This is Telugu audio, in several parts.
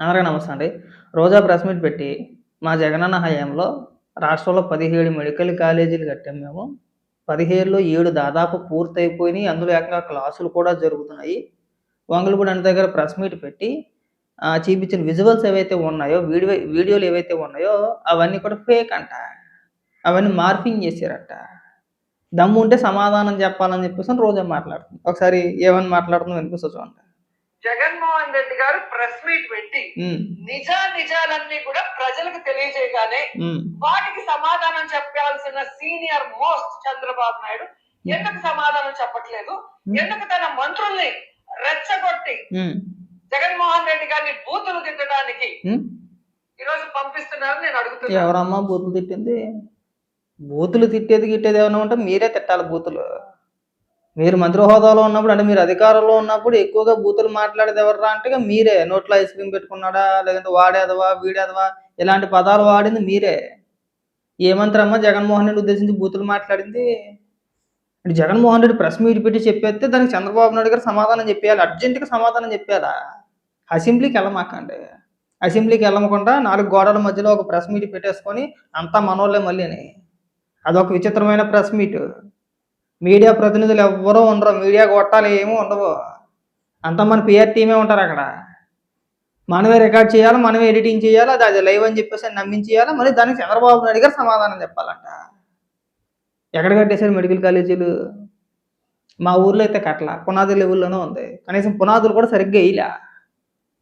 అందరికీ నమస్తే అండి. రోజా ప్రెస్ మీట్ పెట్టి మా జగనన్న హయాంలో రాష్ట్రంలో పదిహేడు మెడికల్ కాలేజీలు కట్టాం మేము. పదిహేడులో ఏడు దాదాపు పూర్తయిపోయినాయి. అందులో ఏకంగా క్లాసులు కూడా జరుగుతున్నాయి. వంగలపూడి అన్న దగ్గర ప్రెస్ మీట్ పెట్టి చూపించిన విజువల్స్ ఏవైతే ఉన్నాయో వీడియో వీడియోలు ఏవైతే ఉన్నాయో అవన్నీ కూడా ఫేక్ అంట. అవన్నీ మార్ఫింగ్ చేశారట. దమ్ము ఉంటే సమాధానం చెప్పాలని చెప్పేసి రోజా మాట్లాడుతుంది. ఒకసారి ఏమని మాట్లాడుతుందో వినిపిస్తా చూడండి. జగన్మోహన్ రెడ్డి గారు ప్రెస్ మీట్ పెట్టి నిజా నిజాలన్నీ కూడా ప్రజలకు తెలియజేయగానే వాటికి సమాధానం చెప్పాల్సిన సీనియర్ మోస్ట్ చంద్రబాబు నాయుడు ఎందుకు సమాధానం చెప్పట్లేదు? ఎందుకు తన మంత్రుల్ని రెచ్చగొట్టి జగన్మోహన్ రెడ్డి గారిని బూతులు తిట్టడానికి ఉమ్. ఈ రోజు పంపిస్తున్నారని నేను అడుగుతున్నాను. ఎవరమ్మా బూతులు తిట్టింది? బూతులు తిట్టేది గిట్టేది ఏమైనా ఉంటే మీరే తిట్టాలి బూతులు. మీరు మంత్రి హోదాలో ఉన్నప్పుడు అంటే మీరు అధికారంలో ఉన్నప్పుడు ఎక్కువగా బూతులు మాట్లాడేది ఎవర్రా అంటే మీరే. నోట్లో ఐస్ క్రీమ్ పెట్టుకున్నాడా లేదంటే వాడేదవా వీడేదవా ఇలాంటి పదాలు వాడింది మీరే. ఏ మంత్రి జగన్మోహన్ రెడ్డి ఉద్దేశించి బూతులు మాట్లాడింది? అంటే జగన్మోహన్ రెడ్డి ప్రెస్ మీట్ పెట్టి చెప్పేస్తే దానికి చంద్రబాబు నాయుడు గారు సమాధానం చెప్పేయాలి? అర్జెంటుగా సమాధానం చెప్పారా అసెంబ్లీకి వెళ్ళమాకండి. అసెంబ్లీకి వెళ్ళకుండా నాలుగు గోడల మధ్యలో ఒక ప్రెస్ మీట్ పెట్టేసుకొని అంతా మనోళ్ళే మళ్ళీని. అదొక విచిత్రమైన ప్రెస్ మీట్. మీడియా ప్రతినిధులు ఎవ్వరూ ఉండరు. మీడియా కొట్టాలి ఏమీ ఉండవు. అంతా మన పిఆర్ టీమే ఉంటారు అక్కడ. మనమే రికార్డ్ చేయాలి మనమే ఎడిటింగ్ చేయాలి అది అది లైవ్ అని చెప్పేసి నమ్మించేయాలి. మళ్ళీ దానికి చంద్రబాబు నాయుడు గారు సమాధానం చెప్పాలంట. ఎక్కడ కట్టేశారు మెడికల్ కాలేజీలు? మా ఊర్లో అయితే కట్టల. పునాది లెవెల్లోనే ఉంది. కనీసం పునాదులు కూడా సరిగ్గా వేయలే.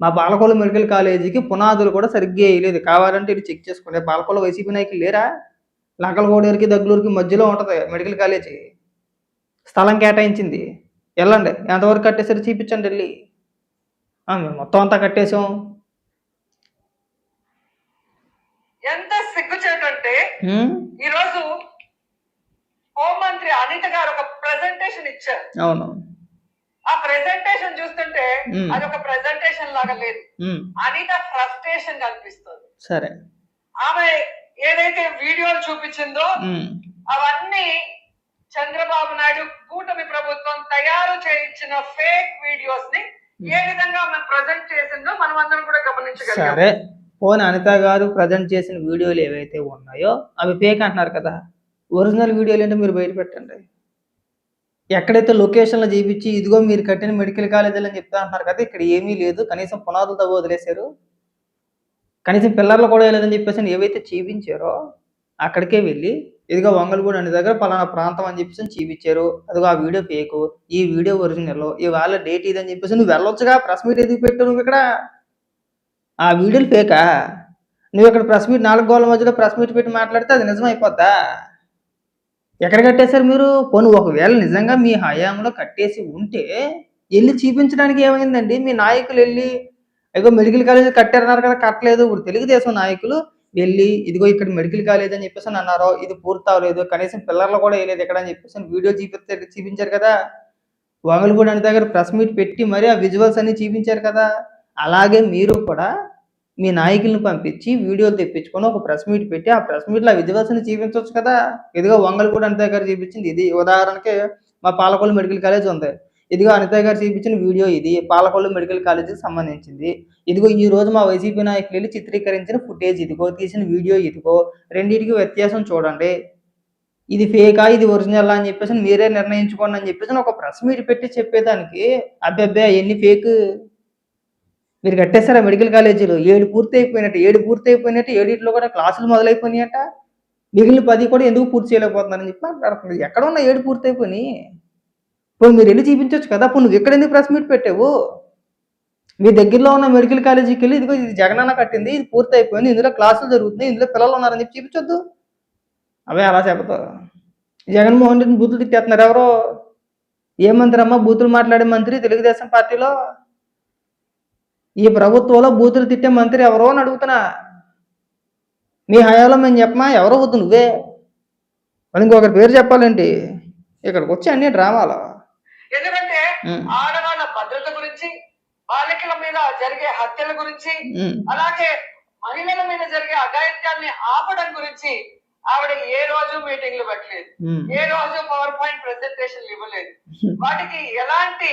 మా పాలకొల్లు మెడికల్ కాలేజీకి పునాదులు కూడా సరిగ్గా వేయలేదు. కావాలంటే ఇది చెక్ చేసుకోండి. పాలకొల్లు వైసీపీ నాయకులు లేరా? లంకలకోడేరికి దగ్గులూరికి మధ్యలో ఉంటుంది మెడికల్ కాలేజీ. స్థలం కేటాయించింది. వెళ్ళండి. ఎంతవరకు కట్టేసరి చూపించండి వెళ్ళి. మేము మొత్తం అంతా కట్టేసాం ఎంత సిగ్గుచేటంటే ఉమ్, ఈ రోజు హోంమంత్రి అనిత గారు ఒక ప్రెజెంటేషన్ ఇచ్చారు. అవును. ఆ ప్రెజెంటేషన్ చూస్తుంటే. అది ఒక ప్రెజెంటేషన్ లాగా లేదు. అనిత ఫ్రస్ట్రేషన్ కనిపిస్తుంది. సరే. ఆమె ఏదైతే వీడియోలు చూపించిందో అవన్నీ చంద్రబాబు నాయుడు కూటమి ప్రభుత్వం తయారు చేయించిన ఫేక్ వీడియోస్ని ఏ విధంగా ఆమె ప్రజెంట్ చేసిందో మనం అందరం కూడా గమనించగలిగాం. సరే. పోనీ అనిత గారు ప్రజెంట్ చేసిన వీడియోలు ఏవైతే ఉన్నాయో అవి ఫేక్ అంటున్నారు కదా. ఒరిజినల్ వీడియోలు ఏంటో మీరు బయట పెట్టండి. ఎక్కడైతే లొకేషన్లో చూపించి ఇదిగో మీరు కట్టిన మెడికల్ కాలేజీలు అని చెప్తా అంటున్నారు కదా ఇక్కడ ఏమీ లేదు. కనీసం పునాదులతో వదిలేశారు. కనీసం పిల్లర్లు కూడా లేదని చెప్పేసి ఏవైతే చూపించారో అక్కడికే వెళ్ళి ఇదిగో వంగలగూడి అనే దగ్గర పలానా ప్రాంతం అని చెప్పేసి చూపించారు. అదిగో ఆ వీడియో ఫేక్ ఈ వీడియో ఒరిజినల్ ఇవాళ డేట్ ఇదని చెప్పేసి నువ్వు వెళ్ళొచ్చుగా ప్రెస్ మీట్ ఎందుకు పెట్టావు నువ్వు ఇక్కడ? ఆ వీడియోలు ఫేకా నువ్వు ఇక్కడ ప్రెస్ మీట్ నాలుగు గోళ్ళ మధ్యలో ప్రెస్ మీట్ పెట్టి మాట్లాడితే అది నిజం అయిపోద్దా? ఎక్కడ కట్టేశారు మీరు? పోను ఒకవేళ నిజంగా మీ హయాంలో కట్టేసి ఉంటే వెళ్ళి చూపించడానికి ఏమైందండి? మీ నాయకులు వెళ్ళి అయ్యో మెడికల్ కాలేజ్ కట్టారన్నారు కదా కట్టలేదు. ఇప్పుడు తెలుగుదేశం నాయకులు వెళ్ళి ఇదిగో ఇక్కడ మెడికల్ కాలేజ్ అని చెప్పేసి అని అన్నారు ఇది పూర్తి అవ్వలేదు కనీసం పిల్లర్లు కూడా వేయలేదు ఇక్కడ అని చెప్పేసి వీడియో చూపిస్తే చూపించారు కదా. వంగలగూడ అనే దగ్గర ప్రెస్ మీట్ పెట్టి మరి ఆ విజువల్స్ అన్ని చూపించారు కదా. అలాగే మీరు కూడా మీ నాయకుల్ని పంపించి వీడియోలు తెప్పించుకొని ఒక ప్రెస్ మీట్ పెట్టి ఆ ప్రెస్ మీట్లో ఆ విజువల్స్ అని చూపించవచ్చు కదా. ఇదిగో వంగలగూడ అనే దగ్గర చూపించింది. ఇది ఉదాహరణకి మా పాలకొల్లు మెడికల్ కాలేజ్ ఉంది. ఇదిగో అనిత గారు చూపించిన వీడియో ఇది. పాలకొల్లు మెడికల్ కాలేజీకి సంబంధించింది. ఇదిగో ఈ రోజు మా వైసీపీ నాయకులు వెళ్ళి చిత్రీకరించిన ఫుటేజ్ ఇదిగో తీసిన వీడియో ఇదిగో. రెండింటికి వ్యత్యాసం చూడండి. ఇది ఫేకా ఇది ఒరిజినల్ అని చెప్పేసి మీరే నిర్ణయించుకోండి అని చెప్పేసి ఒక ప్రెస్ మీట్ పెట్టి చెప్పేదానికి అబ్బే ఎన్ని ఫేక్. మీరు కట్టేస్తారా మెడికల్ కాలేజీలో? ఏడు పూర్తి అయిపోయినట్టు ఏడు పూర్తి అయిపోయినట్టు ఏడిట్లో కూడా క్లాసులు మొదలైపోయినాయట. మిగిలిన పది కూడా ఎందుకు పూర్తి చేయలేకపోతున్నారని చెప్పి ఎక్కడ ఉన్న ఏడు పూర్తి అయిపోయినాయి ఇప్పుడు మీరు వెళ్ళి చూపించవచ్చు కదా. ఇప్పుడు నువ్వు ఎక్కడ ఎందుకు ప్రెస్ మీట్ పెట్టావు? మీ దగ్గరలో ఉన్న మెడికల్ కాలేజీకి వెళ్ళి ఇదిగో ఇది జగనన్న కట్టింది ఇది పూర్తి అయిపోయింది ఇందులో క్లాసులు జరుగుతున్నాయి ఇందులో పిల్లలు ఉన్నారని చెప్పి చూపించొద్దు. అవే అలా చెబుతావు జగన్మోహన్ రెడ్డిని బూతులు తిట్టేస్తున్నారు ఎవరో? ఏ మంత్రి అమ్మ బూతులు మాట్లాడే మంత్రి తెలుగుదేశం పార్టీలో? ఈ ప్రభుత్వంలో బూతులు తిట్టే మంత్రి ఎవరో అని అడుగుతున్నా. మీ హయాంలో మేము చెప్పమా? ఎవరో వద్దు నువ్వే. ఇంకొకరి పేరు చెప్పాలంటే? ఇక్కడికి వచ్చి అన్ని డ్రామాలో. ఎందుకంటే ఆడవాళ్ళ భద్రత గురించి బాలికల మీద జరిగే హత్యల గురించి అలాగే మహిళల మీద జరిగే అఘాయిత్యాల్ని ఆపడం గురించి ఆవిడ ఏ రోజు మీటింగ్లు పెట్టలేదు. ఏ రోజు పవర్ పాయింట్ ప్రెజెంటేషన్ ఇవ్వలేదు వాటికి ఎలాంటి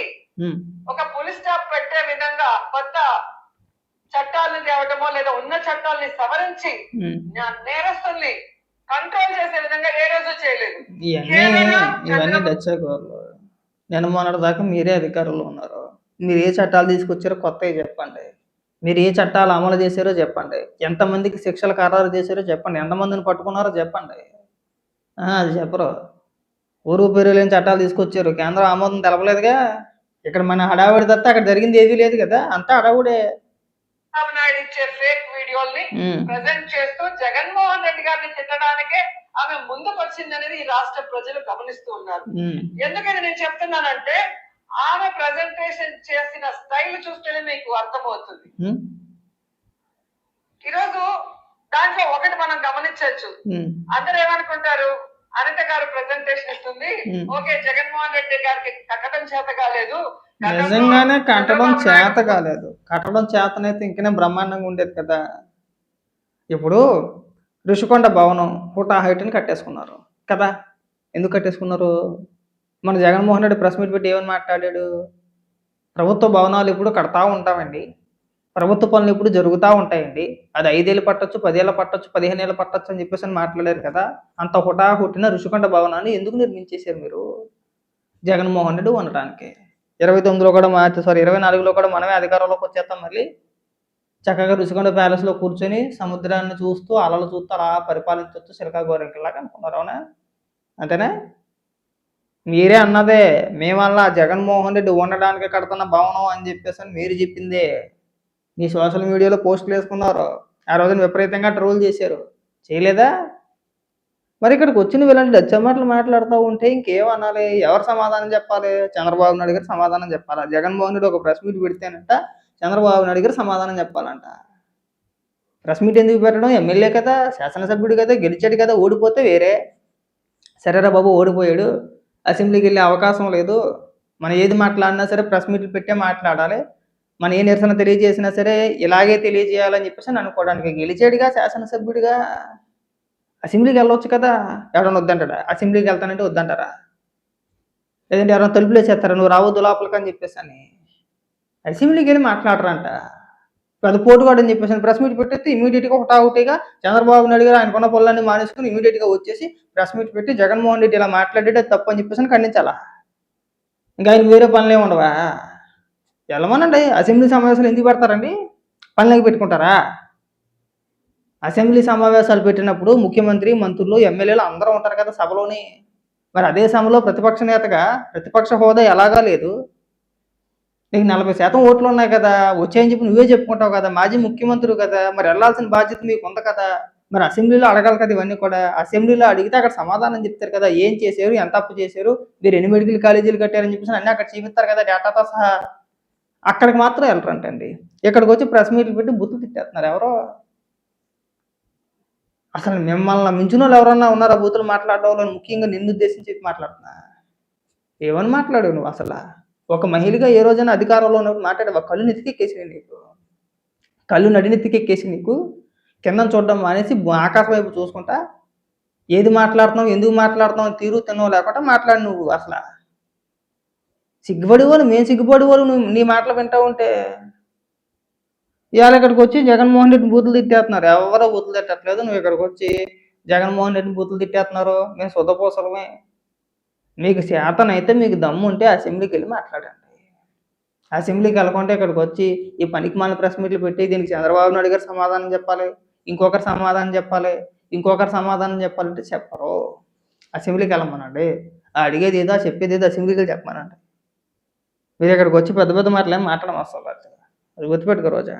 ఒక పులి స్టాప్ పెట్టే విధంగా కొత్త చట్టాలను లేదా ఉన్న చట్టాలని సవరించి నేరస్తుల్ని కంట్రోల్ చేసే విధంగా ఏ రోజు చేయలేదు. ఇవన్నీ నేను మొన్నటి దాకా మీరే అధికారంలో ఉన్నారు. మీరు ఏ చట్టాలు తీసుకొచ్చారో కొత్తవి చెప్పండి. మీరు ఏ చట్టాలు అమలు చేశారో చెప్పండి. ఎంతమందికి శిక్షలు ఖరారు చేశారో చెప్పండి. ఎంతమందిని పట్టుకున్నారో చెప్పండి. అది చెప్పరు. ఊరు పేరు లేని చట్టాలు తీసుకొచ్చారు. కేంద్రం ఆమోదం తెలపలేదుగా. ఇక్కడ మన హడావుడి తప్ప అక్కడ జరిగింది ఏదీ లేదు కదా. అంతా హడావుడే. చంద్రబాబు నాయుడు ఇచ్చే ఫేక్ వీడియోల్ని ప్రజెంట్ చేస్తూ జగన్మోహన్ రెడ్డి గారిని తిట్టడానికే ఆమె ముందుకు వచ్చిందనేది ఈ రాష్ట్ర ప్రజలు గమనిస్తూ ఉన్నారు. ఎందుకని నేను చెప్తున్నానంటే ఆమె ప్రజెంటేషన్ చేసిన స్టైల్ చూస్తేనే మీకు అర్థమవుతుంది. ఈరోజు దాంట్లో ఒకటి మనం గమనించవచ్చు. అందరూ ఏమనుకుంటారు? అనిత గారు ప్రజెంటేషన్ ఇస్తుంది. ఓకే జగన్మోహన్ రెడ్డి గారికి కట్టడం చేత కాలేదు. నిజంగానే కట్టడం చేత కాలేదు. కట్టడం చేతనైతే ఇంకనే బ్రహ్మాండంగా ఉండేది కదా. ఇప్పుడు ఋషికొండ భవనం హుటా హైట్ని కట్టేసుకున్నారు. కదా? ఎందుకు కట్టేసుకున్నారు? మన జగన్మోహన్ రెడ్డి ప్రెస్ మీట్ పెట్టి ఏమని మాట్లాడాడు? ప్రభుత్వ భవనాలు ఇప్పుడు కడతా ఉంటామండి. ప్రభుత్వ పనులు ఇప్పుడు జరుగుతూ ఉంటాయండి. అది ఐదేళ్ళు పట్టొచ్చు పదేళ్ళు పట్టొచ్చు పదిహేను ఏళ్ళు పట్టొచ్చు అని చెప్పేసి అని మాట్లాడారు కదా? అంత హుటా హుట్టిన ఋషికొండ భవనాన్ని ఎందుకు నిర్మించేశారు మీరు? జగన్మోహన్ రెడ్డి ఉండటానికి. ఇరవై తొమ్మిదిలో కూడా మార్చి సారీ ఇరవై నాలుగులో కూడా మనమే అధికారంలోకి వచ్చేస్తాం మళ్ళీ. చక్కగా రుచికొండ ప్యాలెస్లో కూర్చొని సముద్రాన్ని చూస్తూ అలలు చూస్తూ అలా పరిపాలించవచ్చు సిలకా గోరెంకలాగా అనుకున్నారు అవునా? అంతేనా? మీరే అన్నదే మేమల్లా జగన్మోహన్ రెడ్డి ఉండడానికి కడుతున్న భవనం అని చెప్పేసి అని మీరు చెప్పిందే. మీ సోషల్ మీడియాలో పోస్టులు వేసుకున్నారు. ఆ రోజున విపరీతంగా ట్రోల్ చేశారు. చేయలేదా? మరి ఇక్కడికి వచ్చిన వీళ్ళని డచ్చ మాటలు మాట్లాడుతూ ఉంటే ఇంకేం అనాలి? ఎవరు సమాధానం చెప్పాలి? చంద్రబాబు నాయుడు గారు సమాధానం చెప్పాలా? జగన్మోహన్ రెడ్డి ఒక ప్రెస్ మీట్ పెడితేనంట చంద్రబాబు నాయుడు గారు సమాధానం చెప్పాలంట. ప్రెస్ మీట్ ఎందుకు పెట్టడం? ఎమ్మెల్యే కదా శాసనసభ్యుడు కదా గెలిచాడు కదా ఓడిపోతే వేరే. సరేరా బాబు ఓడిపోయాడు. అసెంబ్లీకి వెళ్ళే అవకాశం లేదు. మనం ఏది మాట్లాడినా సరే ప్రెస్ మీట్లు పెట్టే మాట్లాడాలి. మనం ఏ నిరసన తెలియజేసినా సరే ఇలాగే తెలియజేయాలని చెప్పేసి అని అనుకోవడానికి గెలిచాడుగా శాసనసభ్యుడిగా. అసెంబ్లీకి వెళ్ళొచ్చు కదా. ఎవడన్నా వద్దంటాడా? అసెంబ్లీకి వెళ్తానంటే వద్దంటారా? లేదంటే ఎవరైనా తలుపులు వేసేస్తారా? నువ్వు రావద్దు లోపలికి అని చెప్పేసి అని. అసెంబ్లీకి వెళ్ళి మాట్లాడరంట. పెద్ద పోటుగాడు అని చెప్పేసి ప్రెస్ మీట్ పెట్టేస్తే ఇమీడియట్గా ఒకటా ఒకటిగా చంద్రబాబు నాయుడు గారు ఆయనకున్న పొలాన్ని మానేసుకుని ఇమీడియట్గా వచ్చేసి ప్రెస్ మీట్ పెట్టి జగన్మోహన్ రెడ్డి ఇలా మాట్లాడేది తప్పని తప్పు అని చెప్పేసి ఖండించాలా? ఇంకా ఆయన వేరే పనులు ఏమి ఉండవా? వెళ్ళమనండి. అసెంబ్లీ సమావేశాలు ఎందుకు పెడతారండి? పనులకి పెట్టుకుంటారా? అసెంబ్లీ సమావేశాలు పెట్టినప్పుడు ముఖ్యమంత్రి మంత్రులు ఎమ్మెల్యేలు అందరూ ఉంటారు కదా సభలోని. మరి అదే సభలో ప్రతిపక్ష నేతగా ప్రతిపక్ష హోదా ఎలాగా లేదు. నీకు నలభై శాతం ఓట్లు ఉన్నాయి కదా వచ్చాయని చెప్పి నువ్వే చెప్పుకుంటావు కదా మాజీ ముఖ్యమంత్రి కదా మరి వెళ్ళాల్సిన బాధ్యత మీకు ఉంది కదా మరి అసెంబ్లీలో అడగాలి కదా ఇవన్నీ కూడా. అసెంబ్లీలో అడిగితే అక్కడ సమాధానం చెప్తారు కదా ఏం చేశారు ఎంత అప్పు చేశారు మీరు ఎన్ని మెడికల్ కాలేజీలు కట్టారని చెప్పేసి అన్నీ అక్కడ చూపిస్తారు కదా డేటాతో సహా. అక్కడికి మాత్రం వెళ్ళరంటండి. ఇక్కడికి వచ్చి ప్రెస్ మీట్లు పెట్టి బుద్ధి తిట్టేస్తున్నారు ఎవరో. అసలు మిమ్మల్ని మించిన వాళ్ళు ఎవరన్నా ఉన్నారా బూతులు మాట్లాడడం ముఖ్యంగా నిన్ను ఉద్దేశించి మాట్లాడుతున్నా? ఏమని మాట్లాడావు నువ్వు అసలు? ఒక మహిళగా ఏ రోజైనా అధికారంలో ఉన్నప్పుడు మాట్లాడే కళ్ళు నెత్తికెక్కేసింది నీకు. కళ్ళు నడినెత్తికెక్కేసి నీకు. కింద చూడడం మానేసి ఆకాశం వైపు చూసుకుంటా. ఏది మాట్లాడుతున్నావు ఎందుకు మాట్లాడుతున్నావు తీరు తిన్నావు లేకుండా మాట్లాడు నువ్వు అసలు. సిగ్గుపడి వాళ్ళు మేము సిగ్గుపడి వాళ్ళు నువ్వు నీ మాటలు వింటా ఉంటే. ఇవాళ ఇక్కడికి వచ్చి జగన్మోహన్ రెడ్డిని బూతులు తిట్టేస్తున్నారు. ఎవరో బూతులు తిట్టట్లేదు. నువ్వు ఇక్కడికి వచ్చి జగన్మోహన్ రెడ్డిని బూతులు తిట్టేస్తున్నారు. మేము శుద్ధపోసలమే. మీకు శాతనైతే మీకు దమ్ము ఉంటే అసెంబ్లీకి వెళ్ళి మాట్లాడండి. అసెంబ్లీకి వెళ్ళకుండా ఇక్కడికి వచ్చి ఈ పనికి మన ప్రెస్ మీట్లు పెట్టి దీనికి చంద్రబాబు నాయుడు గారు సమాధానం చెప్పాలి ఇంకొకరు సమాధానం చెప్పాలి ఇంకొకరు సమాధానం చెప్పాలంటే చెప్పరు. అసెంబ్లీకి వెళ్ళమనండి. ఆ అడిగేది ఏదో చెప్పేది ఏదో అసెంబ్లీకి వెళ్ళి చెప్పమనండి. మీరు ఇక్కడికి వచ్చి పెద్ద పెద్ద మాటలు ఏం మాట్లాడడం అసలు అది గుర్తుపెట్టుకో రోజా.